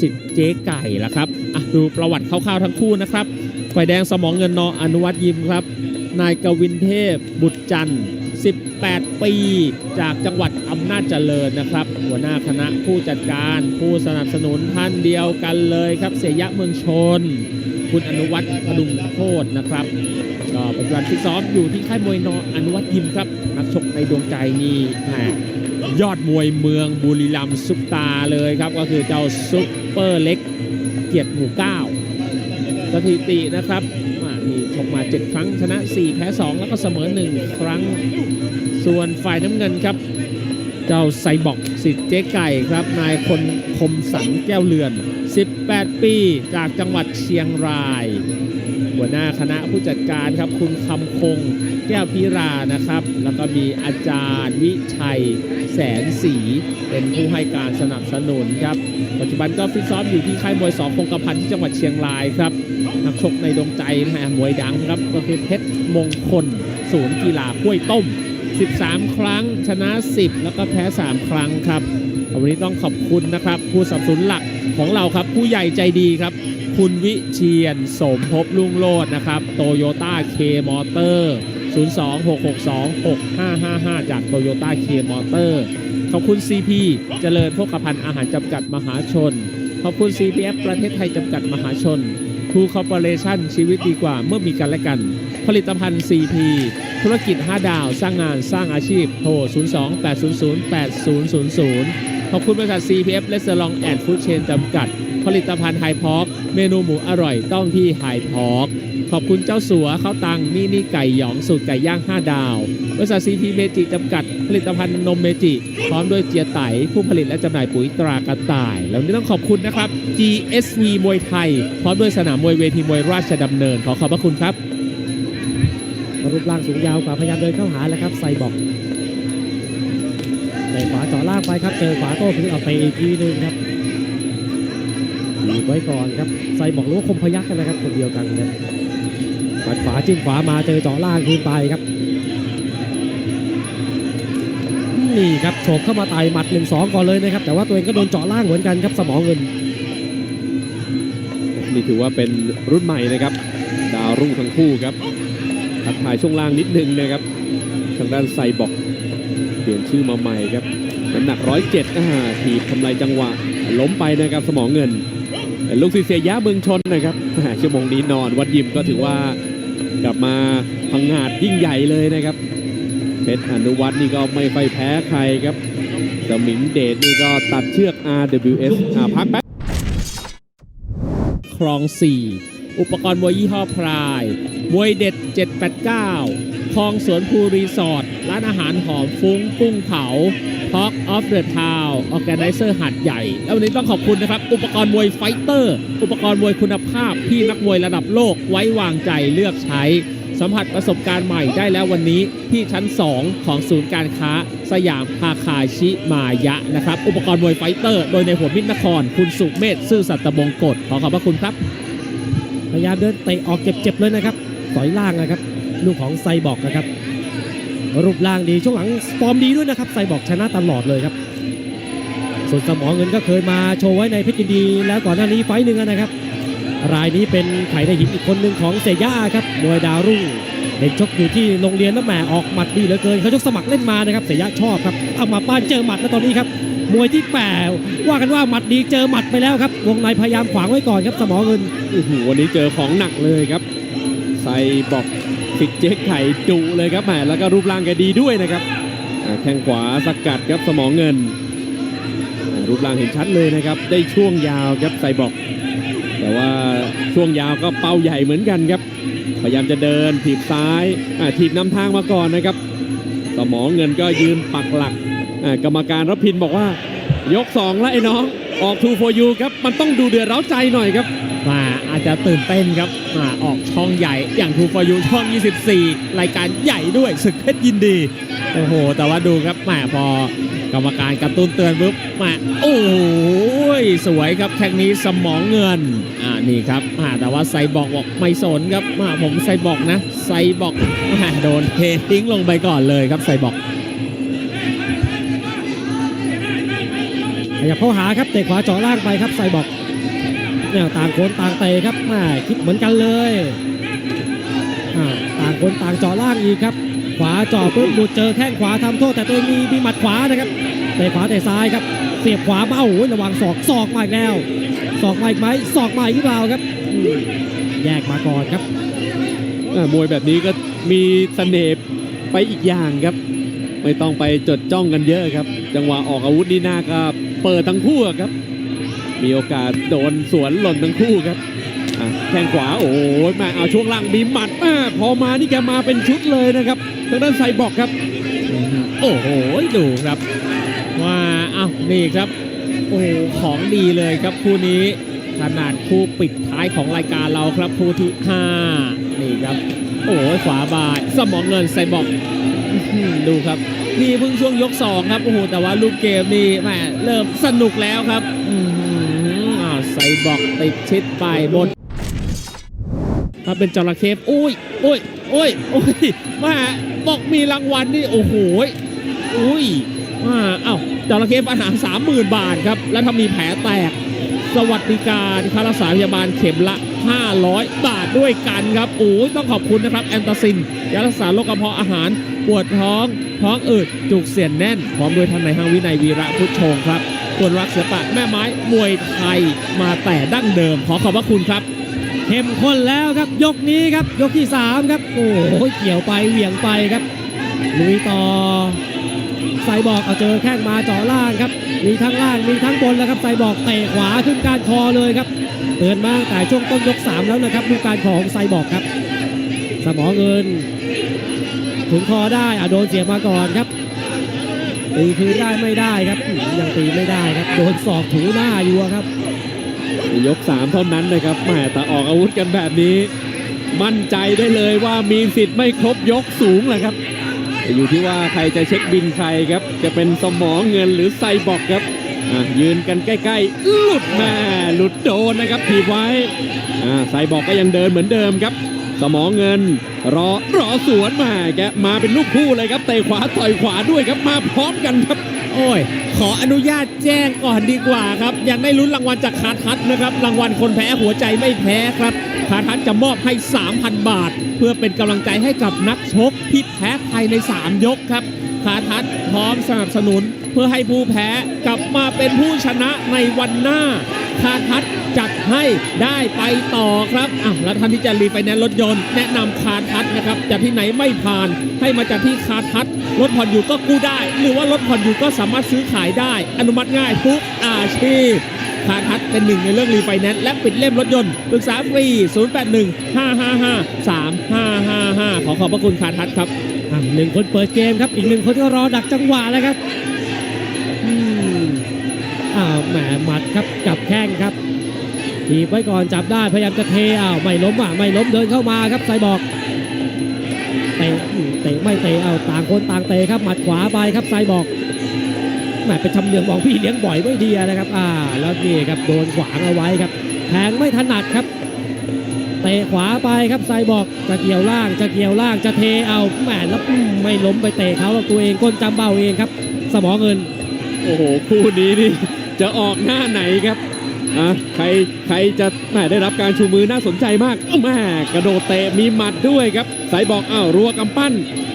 สิทธิ์เจ๊ไก่ละครับอะดูประวัติคร่าวๆทั้งคู่นะครับฝ่ายแดงสมองเงินนออนุวัตยิมครับ นายกวินเทพ บุตรจันทร์ 18 ปี จากจังหวัดอำนาจเจริญนะครับ หัวหน้าคณะผู้จัดการผู้สนับสนุนท่านเดียวกันเลยครับ เสียยะเมืองชน คุณอนุวัฒน์พดุงโคตรนะครับก็ปัจจุบันที่ซ้อมอยู่ที่ค่ายมวยนออนุวัฒน์ยิมครับ นักชกในดวงใจนี่แหมยอดมวยเมืองบุรีรัมย์ซุปตาเลยครับก็คือเจ้าซุป ปอร์เล็กเกียรติหมู่เก้าสถิตินะครับอ่ามีชกมา 7 ครั้งชนะ 4 แพ้ 2 แล้วก็เสมอ 1 ครั้ง ส่วนฝ่ายน้ำเงินครับ เจ้าไซบอกสิทธิ์เจ๊ไก่ครับ นายคนคมสังแก้วเลือน 18 ปีจากจังหวัดเชียงราย หัวหน้าคณะผู้จัดการครับ คุณคำคงแก้วพิรานะครับ แล้วก็มีอาจารย์วิชัย แสนศรีเป็นผู้ให้การสนับสนุนครับ ปัจจุบันก็ฟิตซ้อมอยู่ที่ค่ายมวยสองคงกระพันที่จังหวัดเชียงรายครับนักชกในดวงใจนะฮะมวยดังครับก็คือเพชรมงคล ศูนย์กีฬาห้วยต้ม 13 ครั้งชนะ 10 แล้วก็แพ้ 3 ครั้งครับวันนี้ต้องขอบคุณนะครับ ผู้สนับสนุนหลักของเราครับ ผู้ใหญ่ใจดีครับ คุณวิเชียนสมภพลุงโลดนะครับโตโยต้าเคมอเตอร์ 026626555 จากโตโยต้าเคมอเตอร์ขอบคุณ CP เจริญโภคภัณฑ์อาหารจำกัดมหาชน ขอบคุณ CPF ประเทศไทยจำกัดมหาชนทูคอร์ปอเรชั่นชีวิตดีกว่าเมื่อมีกันและกัน ผลิตภัณฑ์ CP ธุรกิจ 5 ดาว สร้างงานสร้างอาชีพโทร 02-800-8000 ขอบคุณบริษัท CPF และสลองแอนด์ฟู้ดเชนจำกัด ผลิตภัณฑ์ไฮพอกเมนูหมูอร่อยต้องที่ไฮพอกขอบคุณเจ้าสัวข้าวตังมินิไก่หยองสูตรไก่ย่าง 5 ดาว บริษัท CP เมจิจำกัด ผลิตภัณฑ์นมเมจิ พร้อมด้วยเจียไตผู้ผลิตและจำหน่ายปุ๋ยตรากระต่าย แล้วนี้ต้องขอบคุณนะครับ GSV มวยไทย พร้อมด้วยสนามมวยเวทีมวยราชดำเนิน ขอขอบพระคุณครับรูปร่างสูงยาวกว่าพยายามเดินเข้าหาแล้วครับไซบอกเตะขวาเจาะล่างไปครับเจอขวาโต้คืนเอาไปอีกทีหนึงครับ หยิบไว้ก่อนครับไซบอกรู้ว่าคมพยักกันนะครับคนเดียวกันครับหมัดขวาจิ้มขวามาเจอเจาะล่างคืนไปครับนี่ครับโฉบเข้ามาไต่หมัดหนึ่งสองก่อนเลยนะครับ แต่ว่าตัวเองก็โดนเจาะล่างเหมือนกันครับสมองเงิน นี่ถือว่าเป็นรุ่นใหม่นะครับ ดาวรุ่งทั้งคู่ครับทักทายช่วงล่างนิดนึงนะครับ ทางด้านไซบอกเปลี่ยนชื่อมาใหม่ครับน้ำหนัก 107อ่าถีบทำลายจังหวะ ล้มไปนะครับสมองเงิน ลูกศิษย์เสียยะเมืองชนนะครับชั่วโมงนี้นอนวัดยิมก็ถือว่ากลับมาพังงาดยิ่งใหญ่เลยนะครับเพชรอนุวัฒน์นี่ก็ไม่ค่อยแพ้ใครครับสมิงเดชนี่ก็ตัดเชือก RWS อ่าพักแป๊บคลอง 4 อุปกรณ์มวยยี่ห้อพราย มวยเด็ด 789 ลองสวนภูรีสอร์ทร้านอาหารหอมฟุ้งกุ้งเผา Talk of the Town Organizer หัดใหญ่ แล้ววันนี้ต้องขอบคุณนะครับ อุปกรณ์มวยไฟเตอร์ อุปกรณ์มวยคุณภาพที่นักมวยระดับโลกไว้วางใจเลือกใช้ สัมผัสประสบการณ์ใหม่ได้แล้ววันนี้ที่ชั้น 2 ของศูนย์การค้า สยามพาคาชิมายะนะครับ อุปกรณ์มวยไฟเตอร์ โดยในหัวมิตรนคร คุณสุเมธซื่อสัตย์บงกฎขอขอบพระคุณครับ พยายามเดินเตะออกเจ็บๆเลยนะครับต่อยล่างนะครับ ลูกของไซบอกนะครับ รูปร่างดีช่วงหลังฟอร์มดีด้วยนะครับไซบอกชนะตลอดเลยครับ ส่วนสมองเงินก็เคยมาโชว์ไว้ในเพชรยินดีแล้วก่อนหน้านี้ไฟหนึ่งนะครับ รายนี้เป็นไข่ได้หินอีกคนหนึ่งของเซย่าครับมวยดาวรุ่งเด็กชกอยู่ที่โรงเรียนแล้วแหมออกหมัดดีเหลือเกินเขาชกสมัครเล่นมานะครับเซย่าชอบครับเอามาป้านเจอหมัดแล้วตอนนี้ครับมวยที่แปว่ากันว่าหมัดดีเจอหมัดไปแล้วครับวงในพยายามขวางไว้ก่อนครับสมองเงินโอ้โหวันนี้เจอของหนักเลยครับ ใส่บอกฟิกเจ๊ไข่จุเลยครับแหมแล้วก็รูปร่างแกดีด้วยนะครับแข้งขวาสกัดครับสมองเงิน รูปร่างเห็นชัดเลยนะครับ ได้ช่วงยาวครับใส่บอก แต่ว่าช่วงยาวก็เป้าใหญ่เหมือนกันครับ พยายามจะเดินถีบซ้ายถีบนำทางมาก่อนนะครับ สมองเงินก็ยืนปักหลักกรรมการรพินบอกว่า ยกสองแล้วไอ้น้อง ออก2 for you ครับมันต้องดูเดือดร้าใจหน่อยครับมาอาจจะตื่นเต้นครับมาออกช่องใหญ่อย่างทูฟอยูช่อง 24 รายการใหญ่ด้วยศึกเพชรยินดีโอ้โห แต่ว่าดูครับแหมพอกรรมการกระตุ้นเตือนปุ๊บมาโอ้โหสวยครับแข่งนี้สมองเงินอ่านี่ครับอ่าแต่ว่าไซบอกบอกไม่สนครับมาผมไซบอกนะ ไซบอกโดนเททิ้งลงไปก่อนเลยครับไซบอก ขยับเข้าหาครับเตะขวาเจาะล่างไปครับไซบอกเนี่ยต่างคนต่างเตะครับม่คิดเหมือนกันเลยต่างคนต่างเจาะล่างอีกครับ ขวาเจาะปุ๊บหลุดเจอแข้งขวาทำโทษแต่ตัวเองมีมีหมัดขวานะครับเตะขวาเตะซ้ายครับ เสียบขวาเบ้าโอ้ยระวังศอกศอกมาอีกแล้วศอกมาอีกไหมศอกมาอีกหรือเปล่าครับ แยกมาก่อนครับมวยแบบนี้ก็มีเสน่ห์ไปอีกอย่างครับ ไม่ต้องไปจดจ้องกันเยอะครับ จังหวะออกอาวุธนี่หน้าก็ เปิดทั้งคู่ครับ มีโอกาสโดนสวนหล่นทั้งคู่ครับแข้งขวาโอ้ยมาเอาช่วงล่างมีหมัดอ่พอมานี่แกมาเป็นชุดเลยนะครับทางด้านไซบอกครับ โอ้โหดูครับ ว่าอ้าวนี่ครับ โอ้ของดีเลยครับคู่นี้ขนาดคู่ปิดท้ายของรายการเราครับคู่ที่5นี่ครับ โอ้โหขวาบายสมองเงินใส่บอกดูครับ นี่เพิ่งช่วงยก2ครับโอ้โหแต่ว่าลูกเกมนี่แหมเริ่มสนุกแล้วครับอือหืออ้าวใส่บอกติดชิดไปบนถ้าเป็นจระเข้อุ้ยอุ้ยอุ้ยอุ้ยมาบอกมีรางวัลนี่โอ้โหอุ้ยมาเอ้าจระเข้ปัญหาสามหมื่นบาทครับ แล้วถ้ามีแผลแตก สวัสดิการค่ารักษาพยาบาลเข็มละ 500 บาทด้วยกันครับโอ้ยต้องขอบคุณนะครับ แอนตาซินยารักษาโรคกระเพาะอาหาร ปวดท้อง ท้องอืดจุกเสียนแน่นพร้อมด้วยท่านในายห้างวินัยวีระพุทธชงครับควรรักเสือปะแม่ไม้มวยไทยมาแต่ดั้งเดิม ขอขอบพระคุณครับเข้มข้นแล้วครับยกนี้ครับยกที่ 3 ครับ โอ้โหเกี่ยวไปเหวี่ยงไปครับลุยต่อไซบอกเอาเจอแข้งมาจาะล่างครับ มีทั้งล่างมีทั้งบนแล้วครับไซบอกเตะขวาขึ้นการคอเลยครับเตือนมาตั้งแต่ช่วงต้นยก 3 แล้วนะครับดูการของไซบอกครับ สมองเงิน ถึงคอได้อะโดนเสียบมาก่อนครับตีคืนได้ไม่ได้ครับยังตีไม่ได้ครับโดนศอกถูหน้าอยู่ครับ ยก3เท่านั้นนะครับแหมแต่ออกอาวุธกันแบบนี้ มั่นใจได้เลยว่ามีสิทธิ์ไม่ครบยกสูงแหละครับอยู่ที่ว่าใครจะเช็คบินใครครับ จะเป็นสมองเงินหรือไซบอกครับอะยืนกันใกล้ๆหลุดแม่หลุดโดนนะครับถีบไว้อ่าไซบอกก็ยังเดินเหมือนเดิมครับ สมองเงิน รอรอสวนมาแกมาเป็นลูกคู่เลยครับเตะขวาต่อยขวาด้วยครับมาพร้อมกันครับ โอ้ย ขออนุญาตแจ้งก่อนดีกว่าครับ ยังได้ลุ้นรางวัลจากคาทัศนะครับ รางวัลคนแพ้หัวใจไม่แพ้ครับคาทัศจะมอบให้ 3,000 บาท เพื่อเป็นกำลังใจให้กับนักชกที่แพ้ภายใน 3 ยกครับคาทัศพร้อมสนับสนุน เพื่อให้ผู้แพ้กลับมาเป็นผู้ชนะในวันหน้า คาทัศจัดให้ได้ไปต่อครับอะแล้วท่านที่จะรีไฟแนนซ์รถยนต์แนะนำคาทัศนะครับจะที่ไหนไม่ผ่านให้มาจากที่คาทัศรถผ่อนอยู่ก็กู้ได้ หรือว่ารถผ่อนอยู่ก็สามารถซื้อขายได้ อนุมัติง่ายทุกอาชีพคาทัศเป็นหนึ่งในเรื่องรีไฟแนนซ์และปิดเล่มรถยนต์ปรึกษาฟรี 081 555 3555 ขอขอบพระคุณคาทัศครับอะหนึ่งคนเปิดเกมครับ อีกหนึ่งคนก็รอดักจังหวะแล้วครับ อ้าวแหมหมัดครับกับแข้งครับถีบไว้ก่อนจับได้พยายามจะเทอ้าวไม่ล้มอะไม่ล้มเดินเข้ามาครับไซบอกเตะเตะไม่เตะเอาต่างคนต่างเตะครับหมัดขวาไปครับไซบอกแหมเป็นชำเลืองมองพี่เลี้ยงบ่อยไม่ดีนะครับอ่าแล้วนี่ครับโดนขวางเอาไว้ครับแทงไม่ถนัดครับเตะขวาไปครับไซบอกจะเกี่ยวล่างจะเกี่ยวล่างจะเทเอาแหมแล้วไม่ล้มไปเตะเขาตัวเองก้นจำเบ้าเองครับ สมองเงิน โอ้โหคู่นี้นี่ จะออกหน้าไหนครับอะใครใครจะแหมได้รับการชูมือน่าสนใจมากอ้าวแม่กระโดดเตะมีหมัดด้วยครับ สายบอกอ้าวรัวกำปั้น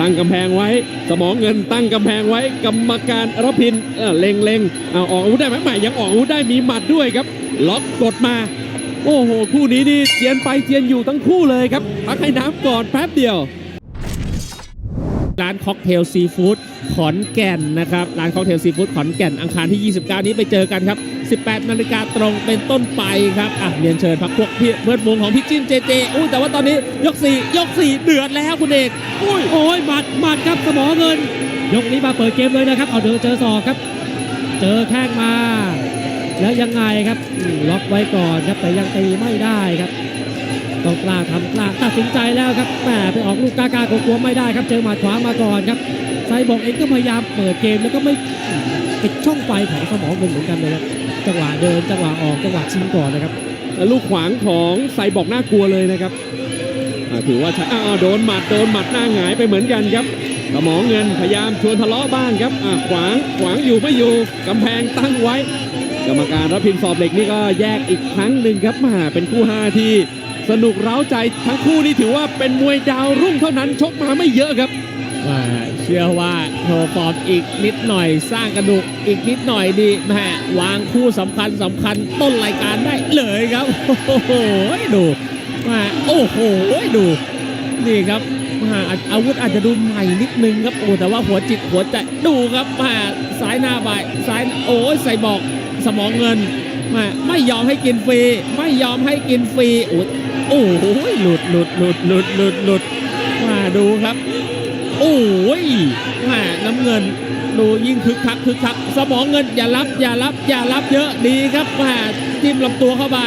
ตั้งกำแพงไว้ สมองเงินตั้งกำแพงไว้ กรรมการรพินเออเล็งเล็งอ้าวออกอาวุธได้ไหมแหม่ยังออกอาวุธได้มีหมัดด้วยครับ ล็อกกดมา โอ้โหคู่นี้นี่เจียนไปเจียนอยู่ทั้งคู่เลยครับพักให้น้ำก่อนแป๊บเดียว ร้านค็อกเทลซีฟู้ดขอนแก่นนะครับ ร้านค็อกเทลซีฟู้ดขอนแก่นอังคารที่ 29 นี้ไปเจอกันครับ 18 นาฬิกาตรงเป็นต้นไปครับอะเรียนเชิญพักพวกพี่เพื่อนวงของพี่จิ้มเจเจอุ้แต่ว่าตอนนี้ยก 4 ยก 4 เดือดแล้วคุณเอกอุ้ยโอ้ยหมัดหมัดครับสมอเงิน ยกนี้มาเปิดเกมเลยนะครับเอาเดินเจอศอกครับ เจอแข้งมา แล้วยังไงครับล็อกไว้ก่อนครับแต่ยังตีไม่ได้ครับ ต้องกล้าทำกล้าตัดสินใจแล้วครับแหมไปออกลูกกล้ากลัวไม่ได้ครับ เจอหมัดขวามาก่อนครับไซบอกเองก็พยายามเปิดเกมแล้วก็ไม่ปิดช่องไฟของสมองเงินเหมือนกันเลยครับจังหวะเดินจังหวะออกจังหวะชิงก่อนนะครับลูกขวางของไซบอกน่ากลัวเลยนะครับถือว่าใช้อ้าวโดนหมัดโดนหมัดหน้าหงายไปเหมือนกันครับสมองเงินพยายามชวนทะเลาะบ้างครับขวางขวางอยู่ไม่อยู่กำแพงตั้งไว้ กรรมการรับพินสอบเหล็กนี่ก็แยกอีกครั้งหนึ่งครับมาเป็นคู่ห้าที่ สนุกเร้าใจทั้งคู่นี่ถือว่าเป็นมวยดาวรุ่งเท่านั้นชกมาไม่เยอะครับว่าเชื่อว่าโทรฟอร์มอีกนิดหน่อย สร้างกระดูกอีกนิดหน่อยดีแหมวางคู่สำคัญสำคัญต้นรายการได้เลยครับ โอ้โหดูมาโอ้โหดู นี่ครับมาอาวุธอาจจะดูใหม่นิดนึงครับโอ้แต่ว่าหัวจิตหัวใจดูครับมาสายหน้าบ่ายสายโอ้ใส่บอกสมองเงินมาไม่ยอมให้กินฟรีไม่ยอมให้กินฟรีอ้ย โอ้โหหลุดหลุดหลุดหลุดหลุดหลุดมาดูครับ โอ้ยแหม่น้ำเงินดูยิ่งคึกคักคึกคักสมองเงินอย่ารับอย่ารับอย่ารับเยอะดีครับแหม่จิ้มลำตัวเข้าไป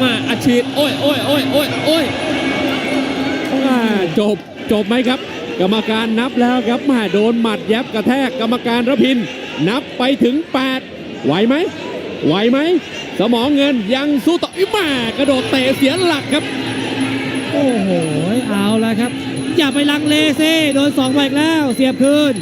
ม่อาชีพโอ้ยโอ้ยโอ้ยโอ้ยโอ้ยอ่าจบจบไหมครับ กรรมการนับแล้วครับมาโดนหมัดยับกระแทกกรรมการระพิน นับไปถึง 8 ไหวไหมไหวไหม สมองเงินยังสู้ต่ออีแม่กระโดดเตะเสียหลักครับ โอ้โห เอาละครับ อย่าไปลังเลซิโดนสองไปแล้วเสียบคืน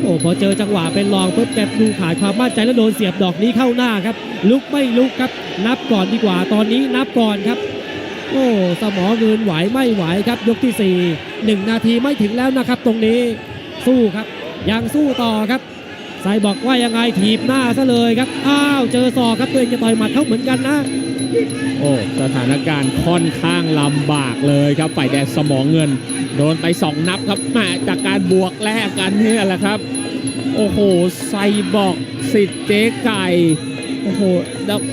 โอ้พอเจอจังหวะเป็นรองปุ๊บแกดูขาดความมั่นใจแล้วโดนเสียบดอกนี้เข้าหน้าครับ ลุกไม่ลุกครับ นับก่อนดีกว่าตอนนี้นับก่อนครับ โอ้สมองเงินไหวไม่ไหวครับ ยกที่4 1นาทีไม่ถึงแล้วนะครับ ตรงนี้สู้ครับ ยังสู้ต่อครับ ไซบอกว่ายังไงถีบหน้าซะเลยครับ อ้าว เจอศอกครับตัวเองจะต่อยหมัดเขาเหมือนกันนะ โอ้สถานการณ์ค่อนข้างลำบากเลยครับฝ่ายแดงสมองเงิน โดนไปสองนับครับม่จากการบวกแลกกันนี่แหละครับ โอ้โหไซบอกสิทธิ์เจ๊ไก่โอ้โห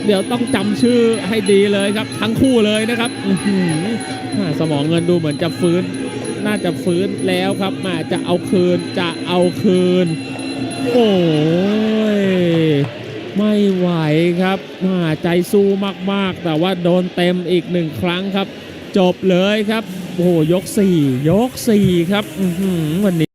เดี๋ยวต้องจำชื่อให้ดีเลยครับ ทั้งคู่เลยนะครับหืมสมองเงินดูเหมือนจะฟื้น น่าจะฟื้นแล้วครับมาจะเอาคืนจะเอาคืน โอ้ยไม่ไหวครับหม่ใจสู้มากๆ แต่ว่าโดนเต็มอีกหนึ่งครั้งครับ จบเลยครับ โอ้โหยก 4 ยก 4 ครับวันนี้